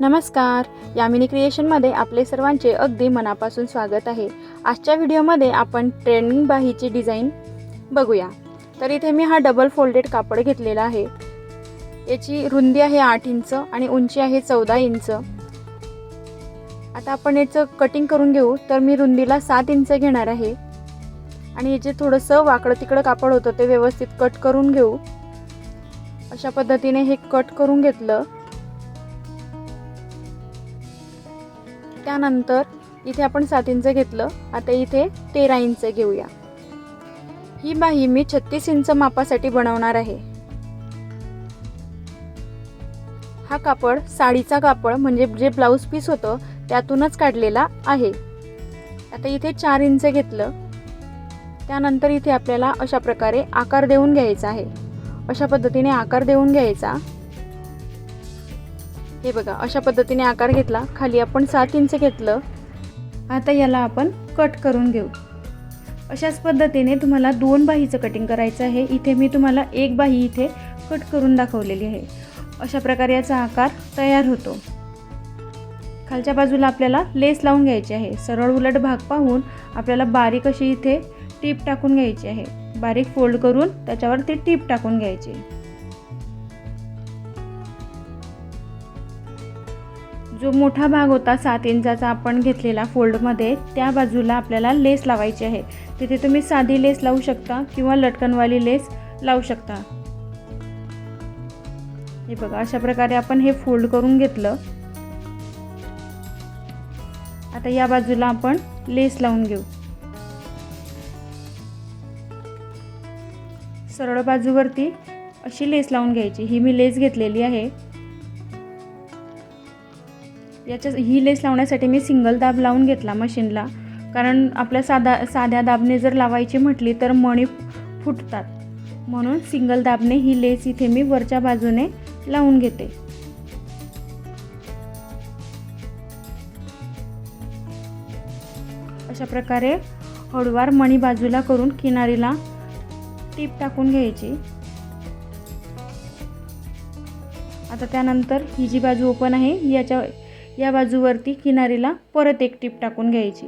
नमस्कार. यामिनी क्रिएशनमध्ये आपले सर्वांचे अगदी मनापासून स्वागत आहे. आजच्या व्हिडिओमध्ये आपण ट्रेनिंग बाहीची डिझाईन बघूया. तर इथे मी हा डबल फोल्डेड कापड घेतलेला आहे. याची रुंदी आहे आठ इंच आणि उंची आहे चौदा इंच. आता आपण याचं कटिंग करून घेऊ. तर मी रुंदीला सात इंच घेणार आहे. आणि याचे थोडंसं वाकडं तिकडं कापड होतं ते व्यवस्थित कट करून घेऊ. अशा पद्धतीने हे कट करून घेतलं. त्यानंतर इथे आपण सात इंच घेतलं. आता इथे तेरा इंच घेऊया. ही बाही मी छत्तीस इंच मापासाठी बनवणार आहे. हा कापड साडीचा कापड म्हणजे जे ब्लाऊज पीस होतं त्यातूनच काढलेला आहे. आता इथे चार इंच घेतलं. त्यानंतर इथे आपल्याला अशा प्रकारे आकार देऊन घ्यायचा आहे. अशा पद्धतीने आकार देऊन घ्यायचा. हे बघा अशा पद्धतीने आकार घेतला. खाली आपण सात इंच घेतलं. आता याला आपण कट करून घेऊ. अशाच पद्धतीने तुम्हाला दोन बाहीचं कटिंग करायचं आहे. इथे मी तुम्हाला एक बाही इथे कट करून दाखवलेली आहे. अशा प्रकारे याचा आकार तयार होतो. खालच्या बाजूला आपल्याला लेस लावून घ्यायची आहे. सरळ उलट भाग पाहून आपल्याला बारीक अशी इथे टीप टाकून घ्यायची आहे. बारीक फोल्ड करून त्याच्यावर ती टीप टाकून घ्यायची. जो मोठा भाग होता सात इंचाचा आपण घेतलेला फोल्डमध्ये त्या बाजूला आपल्याला लेस लावायची आहे. तिथे तुम्ही साधी लेस लावू शकता किंवा लटकनवाली लेस लावू शकता. हे बघा अशा प्रकारे आपण हे फोल्ड करून घेतलं. आता या बाजूला आपण लेस लावून घेऊ. सरळ बाजूवरती अशी लेस लावून घ्यायची. ही मी लेस घेतलेली आहे. याच्या ही लेस लावण्यासाठी मी सिंगल दाब लावून घेतला मशीनला कारण आपल्या साधा साध्या दाबने जर लावायची म्हटली तर मणी फुटतात. म्हणून सिंगल दाबने ही लेस इथे मी वरच्या बाजूने लावून घेते. अशा प्रकारे हळूवार मणी बाजूला करून किनारीला टीप टाकून घ्यायची. आता त्यानंतर ही जी बाजू ओपन आहे याच्या या बाजूवरती किनारीला परत एक टीप टाकून घ्यायची.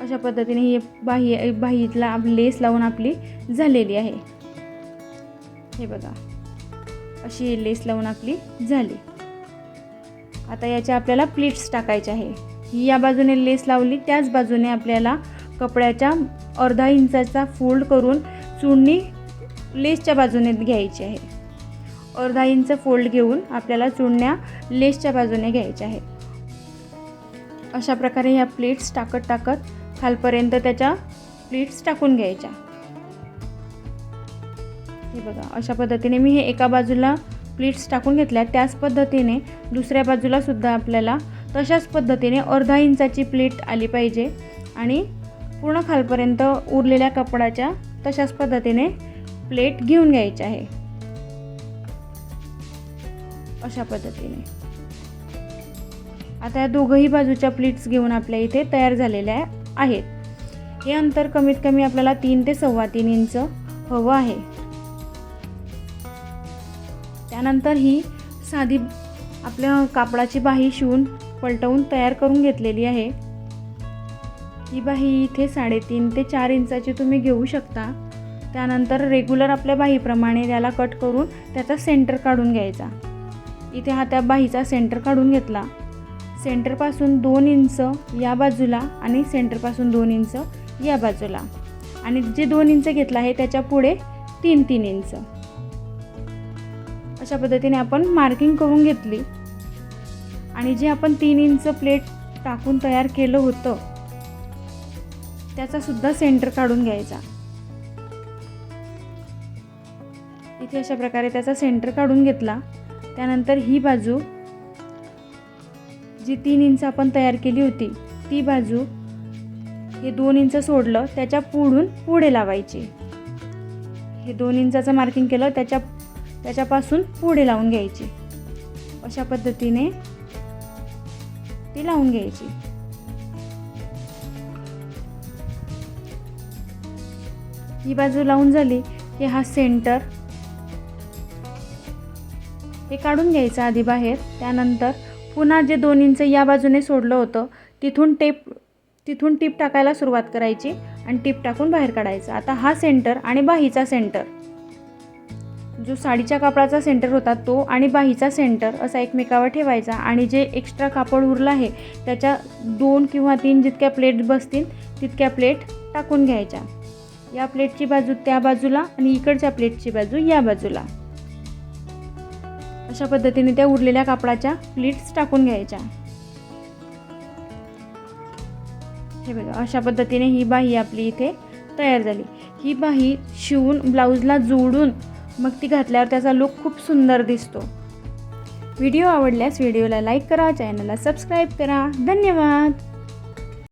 अशा पद्धतीने ही बाही बाहीतला लेस लावून आपली झालेली आहे. हे बघा. अशी लेस लावून आपली झाली. आता याच्या आपल्याला प्लीट्स टाकायचे आहे. ही या बाजूने लेस लावली त्याच बाजूने आपल्याला कपड्याच्या अर्धा इंचाचा फोल्ड करून चुडणी लेसच्या बाजूने घ्यायची आहे. अर्धा इंच फोल्ड घेऊन आपल्याला चुडण्या लेसच्या बाजूने घ्यायच्या आहेत. अशा प्रकारे ह्या प्लेट्स टाकत टाकत खालपर्यंत त्याच्या प्लेट्स टाकून घ्यायच्या. हे बघा अशा पद्धतीने मी हे एका बाजूला प्लेट्स टाकून घेतल्या. त्याच पद्धतीने दुसऱ्या बाजूला सुद्धा आपल्याला तशाच पद्धतीने अर्धा इंचाची प्लेट आली पाहिजे आणि पूर्ण खालपर्यंत उरलेल्या कपडाच्या तशाच पद्धतीने प्लेट घेऊन घ्यायची आहे. अशा पद्धतीने. आता या दोघंही बाजूच्या प्लीट्स घेऊन आपल्या इथे तयार झालेल्या आहेत. हे अंतर कमीत कमी आपल्याला तीन ते सव्वा तीन इंच हवं आहे. त्यानंतर ही साधी आपल्या कापडाची बाही शिवून पलटवून तयार करून घेतलेली आहे. ही बाही इथे साडेतीन ते चार इंचाची तुम्ही घेऊ शकता. त्यानंतर रेग्युलर आपल्या बाहीप्रमाणे त्याला कट करून त्याचा सेंटर काढून घ्यायचा. इथे हा त्या बाहीचा सेंटर काढून घेतला. सेंटरपासून दोन इंच या बाजूला आणि सेंटरपासून दोन इंच या बाजूला. आणि जे दोन इंच घेतला आहे त्याच्या पुढे तीन तीन इंच. अशा पद्धतीने आपण मार्किंग करून घेतली. आणि जे आपण तीन इंच प्लेट टाकून तयार केलं होतं त्याचा सुद्धा सेंटर काढून घ्यायचा. इथे अशा प्रकारे त्याचा सेंटर काढून घेतला. त्यानंतर ही बाजू जी तीन इंच आपण तयार केली होती ती बाजू हे दोन इंच सोडलं त्याच्या पुढून पुढे लावायची. हे दोन इंचाचं मार्किंग केलं त्याच्या त्याच्यापासून पुढे लावून घ्यायची. अशा पद्धतीने ती लावून घ्यायची. ही बाजू लावून झाली की हा सेंटर ते काढून घ्यायचं आधी बाहेर. त्यानंतर पुन्हा जे दोन इंच या बाजूने सोडलं होतं तिथून टेप तिथून टीप टाकायला सुरुवात करायची आणि टीप टाकून बाहेर काढायचं. आता हा सेंटर आणि बाहीचा सेंटर. जो साडीच्या कापडाचा सेंटर होता तो आणि बाहीचा सेंटर असा एकमेकावर ठेवायचा आणि जे एक्स्ट्रा कापड उरलं आहे त्याच्या दोन किंवा तीन जितक्या प्लेट बसतील तितक्या प्लेट टाकून घ्यायच्या. या प्लेटची बाजू त्या बाजूला आणि इकडच्या प्लेटची बाजू या बाजूला. अशा पद्धतीने त्या उरलेल्या कापडाच्या प्लीट्स टाकून घ्यायच्या. हे बघा अशा पद्धतीने ही बाही आपली इथे तयार झाली. ही बाही शिवून ब्लाऊजला जोडून मग ती घातल्यावर त्याचा लुक खूप सुंदर दिसतो. व्हिडिओ आवडल्यास व्हिडिओला लाईक करा चॅनलला सबस्क्राईब करा. धन्यवाद!